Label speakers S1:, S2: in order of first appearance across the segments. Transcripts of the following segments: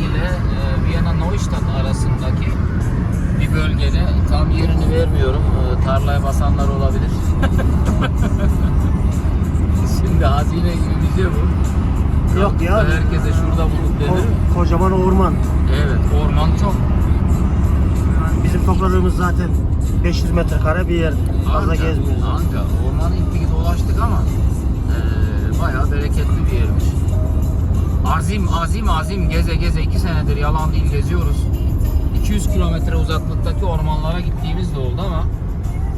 S1: İle e, Viyana Neustadt arasındaki bir bölgede tam yerini vermiyorum. E, tarlaya basanlar olabilir. Şimdi hazine gibi bir şey bu.
S2: Yok ya.
S1: Herkese şurada bulduk.
S2: Ko- kocaman orman.
S1: Evet, orman çok.
S2: Yani bizim topladığımız zaten 500 metrekare bir yer. Fazla
S1: Anca-
S2: gezmiyoruz.
S1: Anca ormanı ilk bir dolaştık ama e, bayağı bereketli bir yermiş. Azim, azim, azim geze geze iki senedir yalan değil geziyoruz. 200 kilometre uzaklıktaki ormanlara gittiğimiz de oldu ama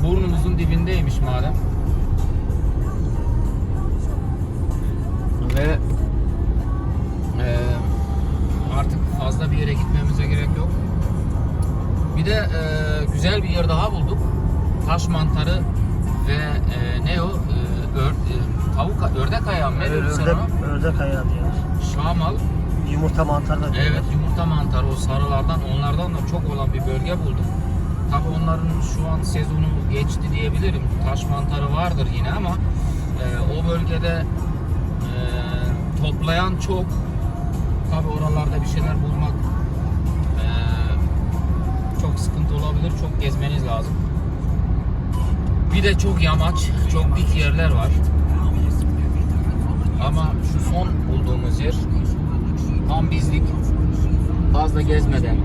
S1: burnumuzun dibindeymiş madem. Ve e, artık fazla bir yere gitmemize gerek yok. Bir de e, güzel bir yer daha bulduk. Taş mantarı ve e, ne o? E, ör, e, tavuk, ördek ayağı mı? Ne
S2: Ördek, ördek ayağı diyoruz.
S1: Şamal.
S2: Yumurta mantarı da.
S1: Evet yumurta mantarı o sarılardan onlardan da çok olan bir bölge bulduk. Tabi onların şu an sezonu geçti diyebilirim. Taş mantarı vardır yine ama e, o bölgede e, toplayan çok. Tabi oralarda bir şeyler bulmak e, çok sıkıntı olabilir. Çok gezmeniz lazım. Bir de çok yamaç, çok dik yerler var. Bizlik. Fazla gezmeden eee,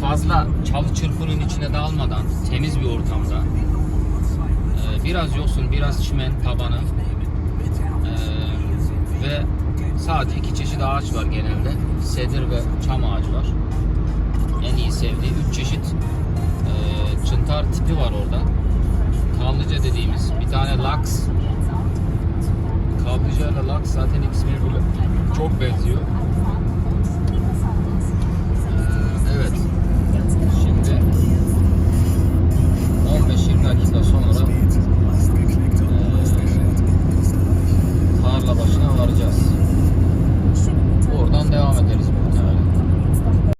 S1: fazla çalı çırpının içine dalmadan temiz bir ortamda eee, biraz yosun, biraz çimen tabanı eee, ve sadece iki çeşit ağaç var genelde. Sedir ve çam ağacı var. En iyi sevdiği üç çeşit eee, çıntar tipi var orada. Kanlıca dediğimiz bir tane laks Kaplıca ile zaten ikisi birbirine çok benziyor.